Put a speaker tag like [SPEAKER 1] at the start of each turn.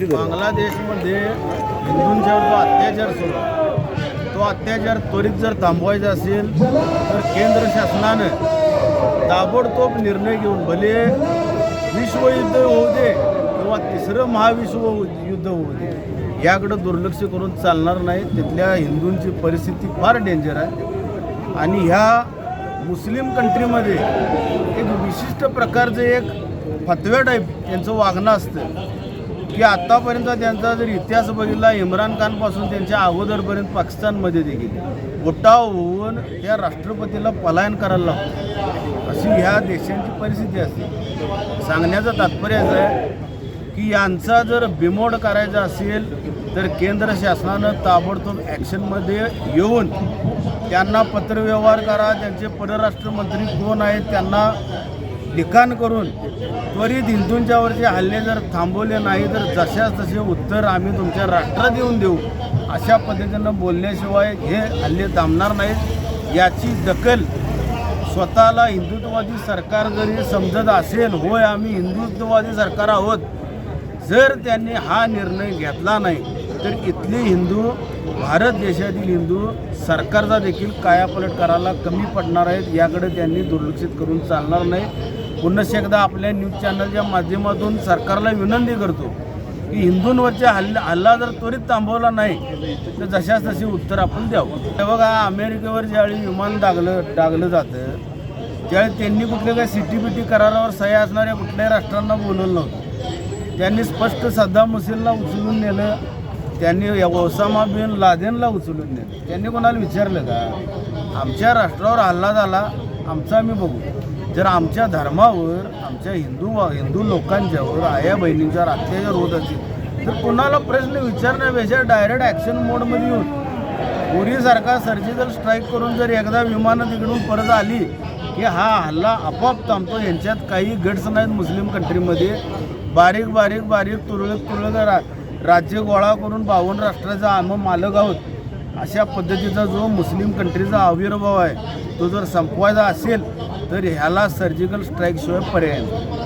[SPEAKER 1] बांगलादेशमध्ये हिंदूंच्यावर जो अत्याचार सुरू तो अत्याचार त्वरित जर थांबवायचा असेल तर केंद्र शासनानं ताबडतोब निर्णय घेऊन भले विश्वयुद्ध होऊ दे किंवा तिसरं महाविश्व युद्ध होऊ दे याकडं दुर्लक्ष करून चालणार नाही. तिथल्या हिंदूंची परिस्थिती फार डेंजर आहे. आणि ह्या मुस्लिम कंट्रीमध्ये एक विशिष्ट प्रकारचं एक फतव्या टाईप यांचं वागणं असतं. की आत्तापर्यंत त्यांचा जर इतिहास बघितला इम्रान खानपासून त्यांच्या अगोदरपर्यंत पाकिस्तानमध्ये देखील. उठाव होऊन त्या राष्ट्रपतीला पलायन करायला लागतो. अशी ह्या देशांची परिस्थिती असते. सांगण्याचं तात्पर्य असं आहे की यांचा जर बिमोड करायचा असेल तर केंद्र शासनानं ताबडतोब ॲक्शनमध्ये येऊन त्यांना पत्रव्यवहार करा. त्यांचे परराष्ट्र मंत्री कोण आहेत त्यांना लिखाण करून त्वरित हिंदूंच्यावरचे हल्ले जर थांबवले नाही तर जशाच तसे उत्तर आम्ही तुमच्या राष्ट्रात येऊन देऊ. अशा पद्धतीनं बोलण्याशिवाय हे हल्ले थांबणार नाहीत. याची दखल स्वतःला हिंदुत्ववादी सरकार जरी समजत असेल होय आम्ही हिंदुत्ववादी सरकार आहोत. जर त्यांनी हा निर्णय घेतला नाही तर इथले हिंदू भारत देशातील हिंदू सरकारचा देखील कायापलट करायला कमी पडणार आहेत. याकडे त्यांनी दुर्लक्षित करून चालणार नाही पुन्हा एकदा आपल्या न्यूज चॅनलच्या माध्यमातून सरकारला विनंती करतो की हिंदूंवरच्या हल्ला हल्ला जर त्वरित थांबवला नाही तर जशाच तशी उत्तर आपण द्यावं. हे बघा अमेरिकेवर ज्यावेळी विमान डागलं डागलं जातं त्यावेळी त्यांनी कुठल्या काही सिटी बिटी करारावर सह्या असणाऱ्या कुठल्याही राष्ट्रांना बोलवलं नव्हतं. त्यांनी स्पष्ट सद्दाम हुसेनला उचलून नेलं त्यांनी ओसामा बिन लादेनला उचलून नेलं. त्यांनी कोणाला विचारलं का? आमच्या राष्ट्रावर हल्ला झाला आमचा आम्ही बघू. जर आमच्या धर्मावर आमच्या हिंदू हिंदू लोकांच्यावर आया बहिणींच्यावर अत्याचार होत असेल तर कोणाला प्रश्न विचारण्यापेक्षा डायरेक्ट ॲक्शन मोडमध्ये येऊन पुरीसारखा सर्जिकल स्ट्राईक करून जर एकदा विमानं तिकडून परत आली की हा हल्ला आपोआप थांबतो यांच्यात काही गट्स नाहीत मुस्लिम कंट्रीमध्ये बारीक बारीक बारीक तुरळक तुरळक रा राज्य गोळा करून बावन्न राष्ट्राचा आम्ही मालक आहोत. अशा पद्धतीचा जो मुस्लिम कंट्रीचा आविर्भाव आहे तो जर संपवायचा असेल तर ह्याला सर्जिकल स्ट्राईकशिवाय पर्याय नाही.